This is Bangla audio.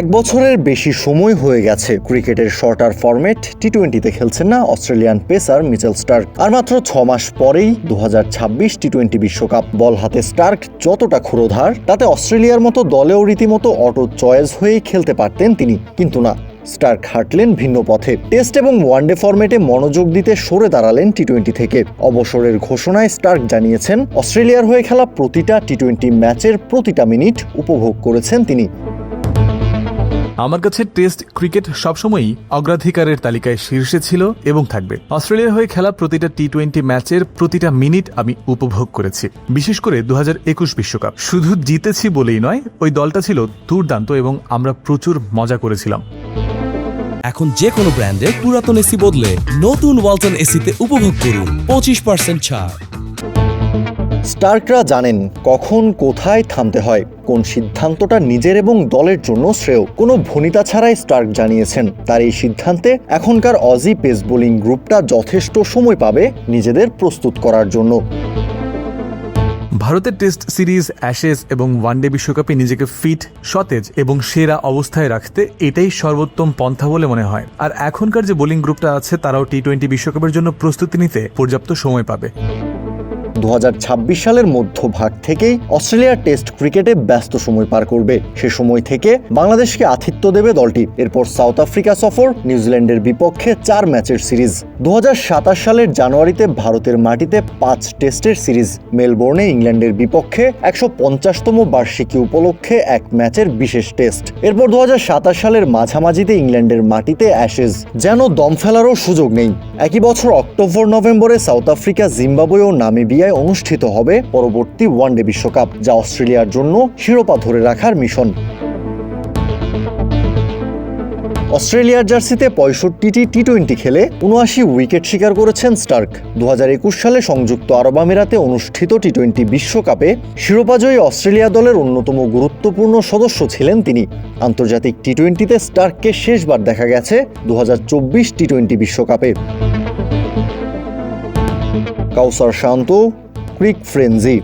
এক বছরের বেশি সময় হয়ে গেছে ক্রিকেটের শর্টার ফরম্যাট টি টোয়েন্টিতে খেলছেন না অস্ট্রেলিয়ান পেসার মিচেল স্টার্ক। আর মাত্র ছ মাস পরেই দু হাজার টি টোয়েন্টি বিশ্বকাপ বল হাতে স্টার্ক যতটা ক্ষুরোধার তাতে অস্ট্রেলিয়ার মতো দলেও রীতিমতো অটো চয়েস হয়েই খেলতে পারতেন তিনি। কিন্তু না, স্টার্ক হাঁটলেন ভিন্ন পথে। টেস্ট এবং ওয়ানডে ফরম্যাটে মনোযোগ দিতে সরে দাঁড়ালেন টি টোয়েন্টি থেকে। অবসরের ঘোষণায় স্টার্ক জানিয়েছেন, অস্ট্রেলিয়ার হয়ে খেলা প্রতিটা টি টোয়েন্টি ম্যাচের প্রতিটা মিনিট উপভোগ করেছেন তিনি। আমার কাছে টেস্ট ক্রিকেট সবসময়ই অগ্রাধিকারের তালিকায় শীর্ষে ছিল এবং থাকবে। অস্ট্রেলিয়ার হয়ে খেলা প্রতিটা টি টোয়েন্টি ম্যাচের প্রতিটা মিনিট আমি উপভোগ করেছি। বিশেষ করে দু বিশ্বকাপ। শুধু জিতেছি বলেই নয়, ওই দলটা ছিল দুর্দান্ত এবং আমরা প্রচুর মজা করেছিলাম। এখন যে কোনো ব্র্যান্ডের পুরাতন এসি বদলে নতুন ওয়ালটন এসিতে উপভোগ করুন পঁচিশ পার্সেন্ট ছাড়। স্টার্করা জানেন কখন কোথায় থামতে হয়, কোন সিদ্ধান্তটা নিজের এবং দলের জন্য শ্রেয়। কোনো ভনিতা ছাড়াই স্টার্ক জানিয়েছেন, তার এই সিদ্ধান্তে এখনকার অজি পেস বোলিং গ্রুপটা যথেষ্ট সময় পাবে নিজেদের প্রস্তুত করার জন্য। ভারতের টেস্ট সিরিজ, অ্যাশেজ এবং ওয়ানডে বিশ্বকাপে নিজেকে ফিট, সতেজ এবং সেরা অবস্থায় রাখতে এটাই সর্বোত্তম পন্থা বলে মনে হয়। আর এখনকার যে বোলিং গ্রুপটা আছে, তারাও টি টোয়েন্টি বিশ্বকাপের জন্য প্রস্তুতি নিতে পর্যাপ্ত সময় পাবে। দু হাজার ছাব্বিশ সালের মধ্যভাগ থেকেই অস্ট্রেলিয়ার টেস্ট ক্রিকেটে ব্যস্ত সময় পার করবে। সে সময় থেকে বাংলাদেশকে আতিথ্য দেবে দলটি। এরপর সাউথ আফ্রিকা সফর, নিউজিল্যান্ডের বিপক্ষে চার ম্যাচের সিরিজ। দু হাজার সাতাশ সালের জানুয়ারিতে ভারতের মাটিতে পাঁচ টেস্টের সিরিজ। মেলবোর্নে ইংল্যান্ডের বিপক্ষে একশো পঞ্চাশতম বার্ষিকী উপলক্ষে এক ম্যাচের বিশেষ টেস্ট। এরপর দু হাজার সাতাশ সালের মাঝামাঝিতে ইংল্যান্ডের মাটিতে অ্যাশেজ। যেন দম ফেলারও সুযোগ নেই। একই বছর অক্টোবর নভেম্বরে সাউথ আফ্রিকা জিম্বাবুয়ে ও নামিবিয়ায় অনুষ্ঠিত হবে পরবর্তী ওয়ানডে বিশ্বকাপ, যা অস্ট্রেলিয়ার জন্য শিরোপা ধরে রাখার মিশন। অস্ট্রেলিয়ার জার্সিতে পঁয়ষট্টিটি টি টোয়েন্টি খেলে উনআশি উইকেট শিকার করেছেন স্টার্ক। দুহাজার একুশ সালে সংযুক্ত আরব আমিরাতে অনুষ্ঠিত টি টোয়েন্টি বিশ্বকাপে শিরোপাজয়ী অস্ট্রেলিয়া দলের অন্যতম গুরুত্বপূর্ণ সদস্য ছিলেন তিনি। আন্তর্জাতিক টি টোয়েন্টিতে স্টার্ককে শেষবার দেখা গেছে দু টি টোয়েন্টি বিশ্বকাপে। কাউসার শান্ত ক্রিক ফ্রেঞ্জি